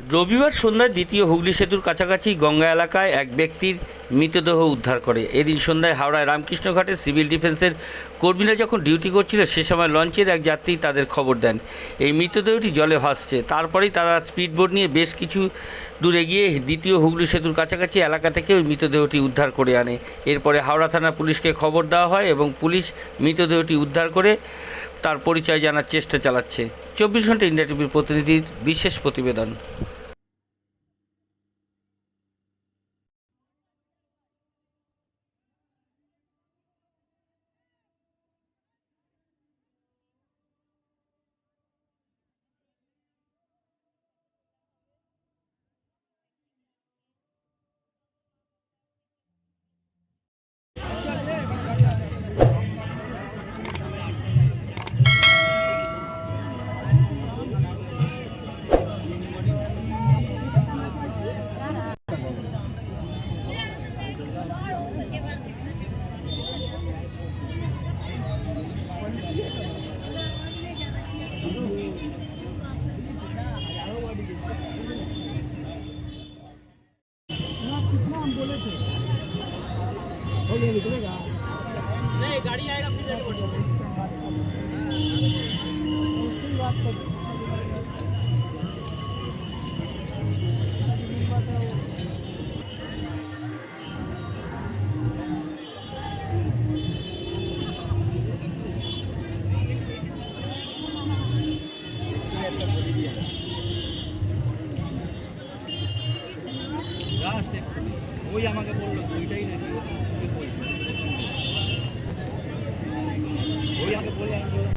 রবিবার সন্ধ্যায় দ্বিতীয় হুগলি সেতুর কাছাকাছি গঙ্গা এলাকায় এক ব্যক্তির মৃতদেহ উদ্ধার করে। এদিন সন্ধ্যায় হাওড়ায় রামকৃষ্ণঘাটে সিভিল ডিফেন্সের কর্মীরা যখন ডিউটি করছিল, সে সময় লঞ্চের এক যাত্রী তাদের খবর দেন। এই মৃতদেহটি জলে ভাসছে। তারপরেই তারা স্পিডবোট নিয়ে বেশ কিছু দূরে গিয়ে দ্বিতীয় হুগলি সেতুর কাছাকাছি এলাকা থেকে ওই মৃতদেহটি উদ্ধার করে আনে। এরপরে হাওড়া থানার পুলিশকে খবর দেওয়া হয় এবং পুলিশ মৃতদেহটি উদ্ধার করে তার পরিচয় জানার চেষ্টা চালাচ্ছে। চব্বিশ ঘণ্টা ইন্ডিয়া টিভির প্রতিনিধির বিশেষ প্রতিবেদন। हो गया निकलेगा नहीं गाड़ी आएगा फिर बात कर Last step. ওই আমাকে বললো ওইটাই নাকি ওই বলছে। ওই আমাকে বললো আমি বললাম,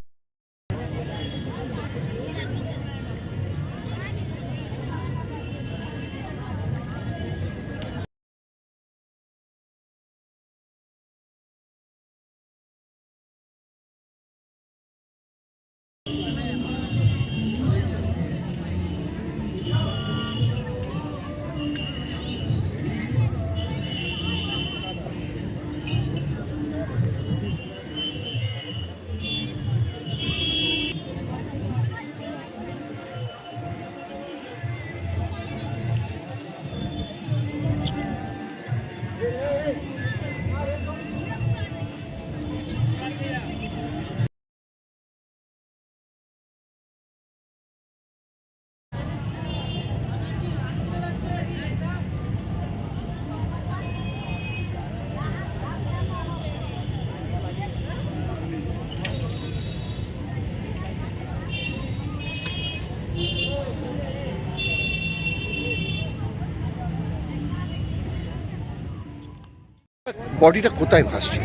বডিটা কোথায় ভাসছে?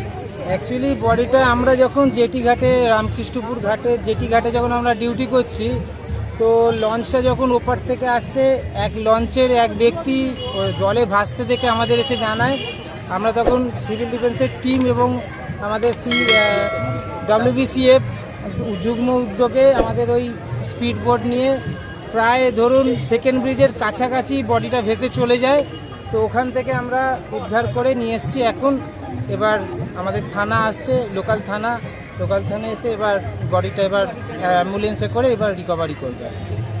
অ্যাকচুয়ালি বডিটা আমরা যখন জেটি ঘাটে, রামকৃষ্ণপুর ঘাটে, জেটি ঘাটে যখন আমরা ডিউটি করছি, তো লঞ্চটা যখন ওপার থেকে আসছে, এক লঞ্চের এক ব্যক্তি জলে ভাসতে দেখে আমাদের এসে জানায়। আমরা তখন সিভিল ডিফেন্সের টিম এবং আমাদের সি ডাব্লিউবিসিএফ যুগ্ম উদ্যোগে আমাদের ওই স্পিড বোট নিয়ে প্রায় ধরুন সেকেন্ড ব্রিজের কাছাকাছি বডিটা ভেসে চলে যায়। তো ওখান থেকে আমরা উদ্ধার করে নিয়ে এসেছি। এখন এবার আমাদের থানা আসছে লোকাল থানা। লোকাল থানা এসে এবার বডিটা এবার অ্যাম্বুলেন্সে করে এবার রিকভারি করবে।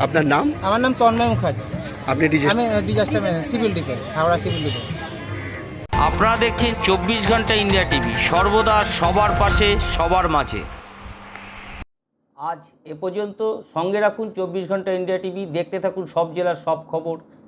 আপনার নাম? আমার নাম তন্ময় মুখার্জি। আপনি আমি disaster civil defence Howrah civil defence আপনারা দেখছেন চব্বিশ ঘণ্টা ইন্ডিয়া টিভি সর্বদা সবার পাশে সবার মাঝে। আজ এ পর্যন্ত সঙ্গে রাখুন চব্বিশ ঘণ্টা ইন্ডিয়া টিভি দেখতে থাকুন সব জেলার সব খবর।